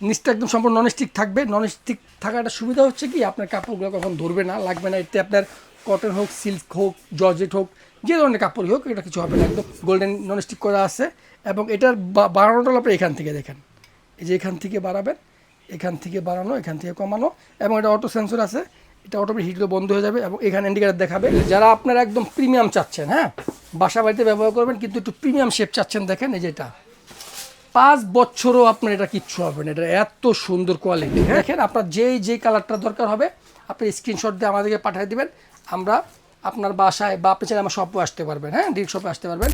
নিচটা একদম সম্পূর্ণ ননস্টিক থাকবে। ননস্টিক থাকাটা সুবিধা হচ্ছে কি, আপনার কাপড়গুলো কখন ধরবে না, লাগবে না। এতে আপনার কটন হোক সিল্ক হোক জর্জেট হোক, যে ধরনের কাপড়ই হোক, এটা কিছু হবে না। একদম গোল্ডেন ননস্টিক করা আছে এবং এটার বাড়ানোটা আপনি এখান থেকে দেখেন। এই যে এখান থেকে বাড়াবেন, এখান থেকে বাড়ানো, এখান থেকে কমানো এবং এটা অটো সেন্সর আছে, এটা অটোমেটিক হিটগুলো বন্ধ হয়ে যাবে এবং এখানে ইন্ডিকেটার দেখাবে। যারা আপনারা একদম প্রিমিয়াম চাচ্ছেন হ্যাঁ? বাসা বাড়িতে ব্যবহার করবেন, কিন্তু একটু প্রিমিয়াম শেপ চাচ্ছেন, দেখেন এই যে এটা। পাঁচ বছরও আপনার এটা কিচ্ছু হবে না এটা এত সুন্দর কোয়ালিটি দেখেন আপনার যেই যেই কালারটা দরকার হবে আপনি স্ক্রিনশট দিয়ে আমাদেরকে পাঠিয়ে দিবেন। আমরা আপনার বাসায় বা আপনি চাইলে আমার শপে আসতে পারবেন হ্যাঁ ডিল শপে আসতে পারবেন।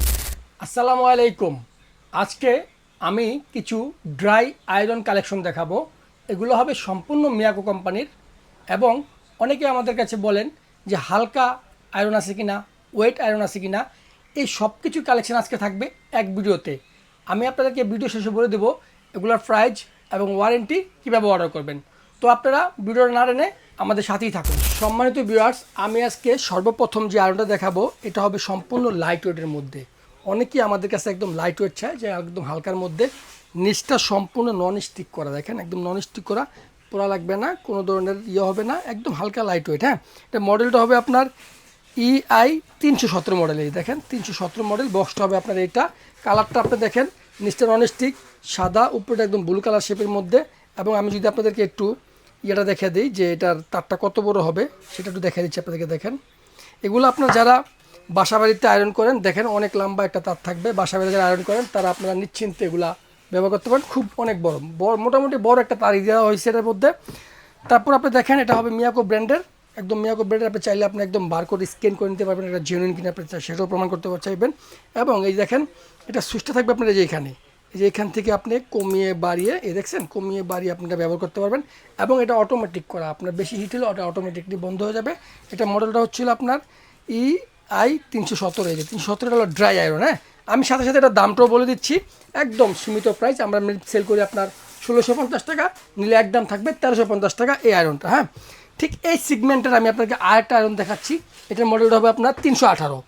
আসসালামু আলাইকুম। আজকে আমি কিছু ড্রাই আয়রন কালেকশন দেখাবো। এগুলো হবে সম্পূর্ণ মিয়াকো কোম্পানির এবং অনেকে আমাদের কাছে বলেন যে হালকা আয়রন আছে কিনা ওয়েট আয়রন আছে কিনা এই সব কিছু কালেকশন আজকে থাকবে এক ভিডিওতে। আমি আপনাদেরকে ভিডিও শেষে বলে দেবো, এগুলোর প্রাইস এবং ওয়ারেন্টি কীভাবে অর্ডার করবেন। তো আপনারা ভিডিওটা না টেনে আমাদের সাথেই থাকুন। সম্মানিত ভিউয়ার্স আমি আজকে সর্বপ্রথম যে আয়রনটা দেখাবো, এটা হবে সম্পূর্ণ লাইট ওয়েটের মধ্যে। অনেকেই আমাদের কাছে একদম লাইট ওয়েট চায়, যে একদম হালকার মধ্যে। নিচটা সম্পূর্ণ নন স্টিক করা, দেখেন, একদম নন স্টিক করা। পোড়া লাগবে না, কোনো ধরনের ইয়ে হবে না, একদম হালকা লাইট ওয়েট হ্যাঁ। এটা মডেলটা হবে আপনার ইআই তিনশো সতেরো মডেল এই দেখেন, তিনশো সতেরো মডেল বক্সটা হবে আপনার এইটা কালারটা আপনি দেখেন নিচটা নন স্টিক সাদা, উপরেটা একদম ব্লু কালার শেপের মধ্যে, এবং আমি যদি আপনাদেরকে একটু ইয়েটা দেখে দিই যে এটার তারটা কত বড় হবে, সেটা একটু দেখে দিচ্ছি আপনাদেরকে, দেখেন। এগুলো আপনার যারা বাসা বাড়িতে আয়রন করেন, দেখেন অনেক লম্বা একটা তার থাকবে বাসা বাড়িতে যারা আয়রন করেন, তারা আপনারা নিশ্চিন্তে এগুলা ব্যবহার করতে পারেন, খুব অনেক বড় বড়, মোটামুটি বড় একটা তারি দেওয়া হয়েছে এটার মধ্যে। তারপর আপনি দেখেন, এটা হবে মিয়াকো ব্র্যান্ডের একদম মিয়াকো ব্র্যান্ডের আপনি চাইলে আপনি একদম বার করে স্ক্যান করে নিতে পারবেন, এটা জেনুইন কিনা আপনি সেটাও প্রমাণ করতে চাইবেন। এবং এই দেখেন, এটা সুইচটা থাকবে আপনার যে এখানে। যে এখান থেকে আপনি কমিয়ে বাড়িয়ে, এই দেখছেন, কমিয়ে বাড়িয়ে আপনি এটা ব্যবহার করতে পারবেন। এবং এটা অটোমেটিক করা। আপনার বেশি হিট হলে ওটা অটোমেটিকলি বন্ধ হয়ে যাবে। এটা মডেলটা হচ্ছিল আপনার ই আই তিনশো সতেরো এই যে তিনশো সতেরো হলো ড্রাই আয়রন হ্যাঁ? আমি সাথে সাথে এটা দামটাও বলে দিচ্ছি। একদম সীমিত প্রাইস আমরা সেল করি আপনার ষোলোশো পঞ্চাশ টাকা, নিলে এক একদম থাকবে তেরোশো পঞ্চাশ টাকা এই আয়রনটা হ্যাঁ? ঠিক এই সিগমেন্টের আমি আপনাকে আরেকটা আয়রন দেখাচ্ছি। এটার মডেলটা হবে আপনার তিনশো আঠারো।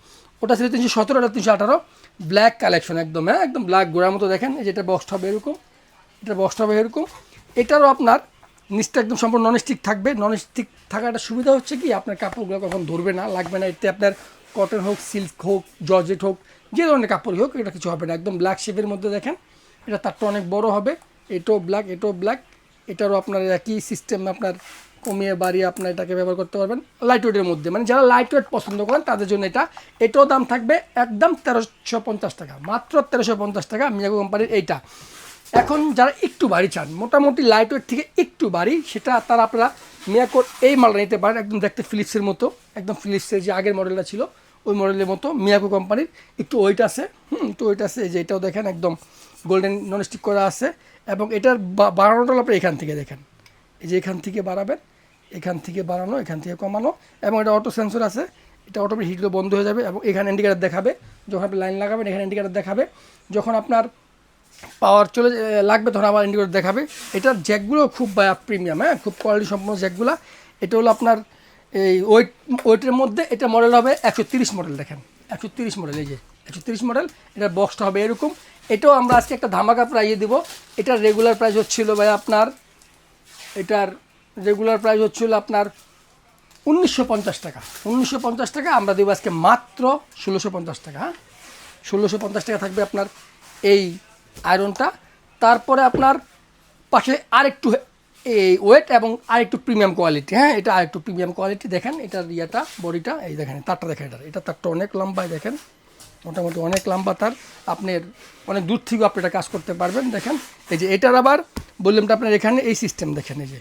ওটা ছিল তিনশো সতেরো ওটা তিনশো আঠারো। ব্ল্যাক কালেকশন একদম হ্যাঁ একদম ব্ল্যাক গোড়ার মতো দেখেন। এই যেটা বক্সটা হবে এরকম, এটা বক্সটা হবে এরকম। এটারও আপনার নিচটা একদম সম্পূর্ণ ননস্টিক থাকবে। ননস্টিক থাকাটা সুবিধা হচ্ছে কি, আপনার কাপড়গুলো কখন ধরবে না, লাগবে না। এতে আপনার কটন হোক সিল্ক হোক জর্জেট হোক, যে ধরনের কাপড়ই হোক, এটা কিছু হবে না। একদম ব্ল্যাক শেপের মধ্যে দেখেন, এটা তারটা অনেক বড় হবে। এটাও ব্ল্যাক এটাও ব্ল্যাক এটারও আপনার একই সিস্টেম আপনার কমিয়ে বাড়িয়ে আপনার এটাকে ব্যবহার করতে পারবেন লাইট ওয়েটের মধ্যে। মানে যারা লাইট ওয়েট পছন্দ করেন, তাদের জন্য এটা, এটাও দাম থাকবে একদম তেরোশো পঞ্চাশ টাকা। মাত্র তেরোশো পঞ্চাশ টাকা মিয়াগো কোম্পানির এইটা। এখন যারা একটু বাড়ি চান, মোটামুটি লাইট ওয়েট থেকে একটু বাড়ি, সেটা তারা আপনারা মিয়াকোর এই মালটা নিতে পারেন। একদম দেখতে ফিলিপসের মতো, একদম ফিলিপসের যে আগের মডেলটা ছিল, ওই মডেলের মতো মিয়াকো কোম্পানির একটু ওয়েট আছে, হুম, একটু ওয়েট আছে যে এটাও দেখেন, একদম গোল্ডেন ননস্টিক করা আছে। এবং এটার বাড়ানোটা আপনি এখান থেকে দেখেন। এই যে এখান থেকে বাড়াবেন, এখান থেকে বাড়ানো, এখান থেকে কমানো এবং এটা অটো সেন্সর আছে। এটা অটোমেটিক হিটগুলো বন্ধ হয়ে যাবে এবং এখানে ইন্ডিকেটার দেখাবে। যখন আপনি লাইন লাগাবেন, এখানে ইন্ডিকেটার দেখাবে। যখন আপনার পাওয়ার চলে লাগবে, তখন আবার ইন্ডিকেটর দেখাবে। এটার জ্যাকগুলো খুব প্রিমিয়াম হ্যাঁ? খুব কোয়ালিটি সম্পন্ন জ্যাকগুলো এটা হলো আপনার এই ওয়েট ওয়েটের মধ্যে এটা মডেল হবে একশো মডেল দেখেন। একশো মডেল এই যে একশো মডেল এটার বক্সটা হবে এরকম। এটাও আমরা আজকে একটা ধামাকা প্রাইজে দিব। এটার রেগুলার প্রাইস হচ্ছিল ভাই আপনার, এটার রেগুলার প্রাইস হচ্ছিল আপনার উনিশশো পঞ্চাশ টাকা। উনিশশো পঞ্চাশ টাকা আমরা দেবো আজকে মাত্র ষোলোশো পঞ্চাশ টাকা হ্যাঁ? ষোলোশো পঞ্চাশ টাকা থাকবে আপনার এই আয়রনটা তারপরে আপনার পাশে আরেকটু এই ওয়েট এবং আরেকটু প্রিমিয়াম কোয়ালিটি হ্যাঁ? এটা আরেকটু প্রিমিয়াম কোয়ালিটি দেখেন, এটার ইয়েটা বডিটা এই দেখেন, তারটা দেখেন, এটা এটা তারটা অনেক লম্বায় দেখেন। মোটামুটি অনেক লম্বা তার। আপনার অনেক দূর থেকেও আপনি এটা কাজ করতে পারবেন। দেখেন, এই যে এটার আবার বললাম তো আপনার এখানে এই সিস্টেম দেখেন, এই যে।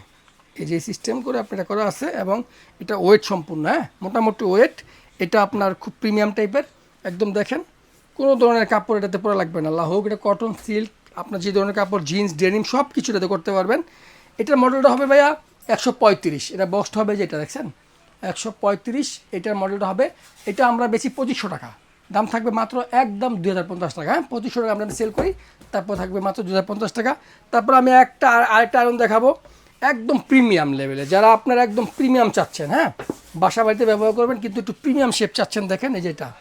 এই যে সিস্টেম করে আপনার এটা করা আছে এবং এটা ওয়েট সম্পূর্ণ হ্যাঁ? মোটামুটি ওয়েট এটা আপনার খুব প্রিমিয়াম টাইপের একদম দেখেন, কোনো ধরনের কাপড় এটাতে পরা লাগবে না। আল্লাহ হোক, এটা কটন সিল্ক আপনার যে ধরনের কাপড় জিন্স ডেনিম সব কিছু এটাতে করতে পারবেন। এটার মডেলটা হবে ভাইয়া একশো পঁয়ত্রিশ। এটা বক্সটা হবে যেটা দেখছেন? একশো পঁয়ত্রিশ, এটার মডেলটা হবে, এটা আমরা বেশি পঁচিশশো টাকা। দাম থাকবে মাত্র একদম দুই হাজার পঞ্চাশ টাকা হ্যাঁ? পঁচিশশো টাকা আমরা সেল করি, তারপর থাকবে মাত্র দু হাজার পঞ্চাশ টাকা। তারপর আমি একটা আর- আরেকটা আয়রন দেখাবো। একদম প্রিমিয়াম লেভেলে যারা আপনারা একদম প্রিমিয়াম চাচ্ছেন হ্যাঁ? বাসা বাড়িতে ব্যবহার করবেন, কিন্তু একটু প্রিমিয়াম শেপ চাচ্ছেন, দেখেন এই যেটা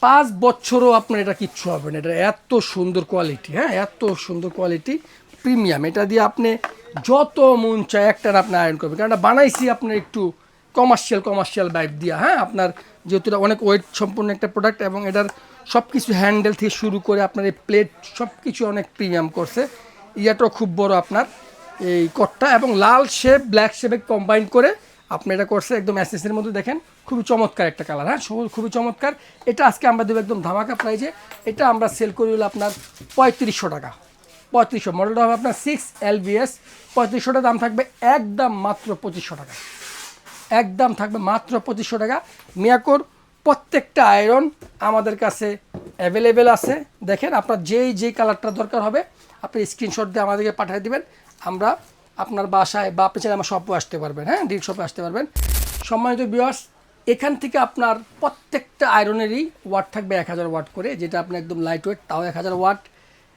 পাঁচ বছরও আপনার এটা কিচ্ছু হবে না। এটা এত সুন্দর কোয়ালিটি হ্যাঁ? এত সুন্দর কোয়ালিটি প্রিমিয়াম এটা দিয়ে আপনি যত মন চায় একটা আপনি আয়রন করবেন। কারণ বানাইছি আপনার একটু কমার্শিয়াল কমার্শিয়াল বাইক দিয়া হ্যাঁ? আপনার যেহেতু অনেক ওয়েট সম্পূর্ণ একটা প্রোডাক্ট এবং এটার সব কিছু হ্যান্ডেল থেকে শুরু করে আপনার এই প্লেট সব কিছু অনেক প্রিমিয়াম করছে। ইয়াটাও খুব বড় আপনার এই কটটা এবং লাল শেপ ব্ল্যাক শেপে কম্বাইন করে আপনি এটা করছে একদম অ্যাসেসের মধ্যে দেখেন, খুবই চমৎকার একটা কালার হ্যাঁ? সবুজ, খুবই চমৎকার। এটা আজকে আমরা দেবো একদম ধামাকা প্রাইজে এটা আমরা সেল করি হলো আপনার পঁয়ত্রিশশো টাকা। পঁয়ত্রিশশো মডেলটা হবে আপনার সিক্স এলবিএস পঁয়ত্রিশশোটা দাম থাকবে একদম মাত্র পঁচিশশো টাকা। একদম থাকবে মাত্র পঁচিশশো টাকা। মিয়াকোর, প্রত্যেকটা আয়রন আমাদের কাছে অ্যাভেলেবেল আছে। দেখেন আপনার যেই যেই কালারটা দরকার হবে, আপনি স্ক্রিনশট দিয়ে আমাদেরকে পাঠিয়ে দেবেন। আমরা আপনার বাসায় বা আপনি আমার শপে আসতে পারবেন হ্যাঁ? ডিল শপে আসতে পারবেন। সম্মানিত বিয়ার্স এখান থেকে আপনার প্রত্যেকটা আয়রনেরই ওয়াট থাকবে এক হাজার ওয়াট করে, যেটা আপনি একদম লাইট ওয়েট তাও এক হাজার ওয়াট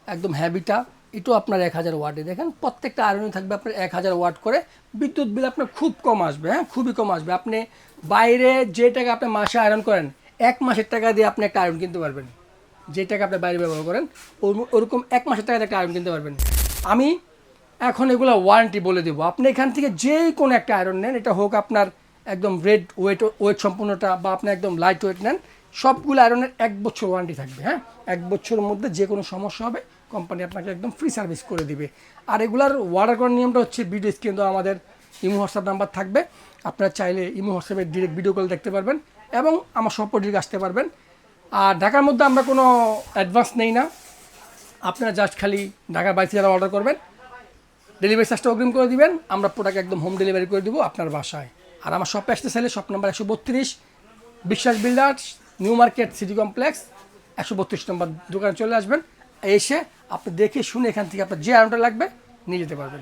একদম হ্যাভিটা এটাও আপনার এক হাজার ওয়াটে। দেখেন, প্রত্যেকটা আয়রনে থাকবে আপনার এক হাজার ওয়াট করে। বিদ্যুৎ বিল আপনার খুব কম আসবে হ্যাঁ? খুবই কম আসবে। আপনি বাইরে যে টাকা আপনি মাসে আয়রন করেন, এক মাসের টাকা দিয়ে আপনি একটা আয়রন কিনতে পারবেন। যে টাকা আপনি বাইরে ব্যবহার করেন ওর- ওরকম এক মাসের টাকা একটা আয়রন কিনতে পারবেন। আমি এখন এগুলো ওয়ারেন্টি বলে দেবো। আপনি এখান থেকে যে কোনো একটা আয়রন নেন, এটা হোক আপনার একদম রেড ওয়েট ওয়েট সম্পূর্ণটা বা আপনি একদম লাইট ওয়েট নেন, সবগুলো আয়রনের এক বছর ওয়ারেন্টি থাকবে হ্যাঁ? এক বছরের মধ্যে যে কোনো সমস্যা হবে কোম্পানি আপনাকে একদম ফ্রি সার্ভিস করে দিবে। আর এগুলার অর্ডার করার নিয়মটা হচ্ছে ভিডিও স্ক্রিন তো আমাদের ইমো হোয়াটসঅ্যাপ নাম্বার থাকবে। আপনারা চাইলে ইমো হোয়াটসঅ্যাপে ডিরেক্ট ভিডিও কল দেখতে পারবেন এবং আমার সব ডিরেক্ট আসতে পারবেন। আর ঢাকার মধ্যে আমরা কোনো অ্যাডভান্স নেই না। আপনারা জাস্ট খালি ঢাকার বাইরে যারা অর্ডার করবেন। ডেলিভারি চার্জটা অগ্রিম করে দিবেন। আমরা প্রোডাক্ট একদম হোম ডেলিভারি করে দেবো আপনার বাসায়। আর আমার শপে আসতে চাইলে শপ নাম্বার একশো বত্রিশ, Biswas builders new market city complex একশো বত্রিশ নম্বর দোকানে চলে আসবেন। এসে আপনি দেখে শুনে এখান থেকে আপনার যে আয়রনটা লাগবে নিয়ে যেতে পারবেন।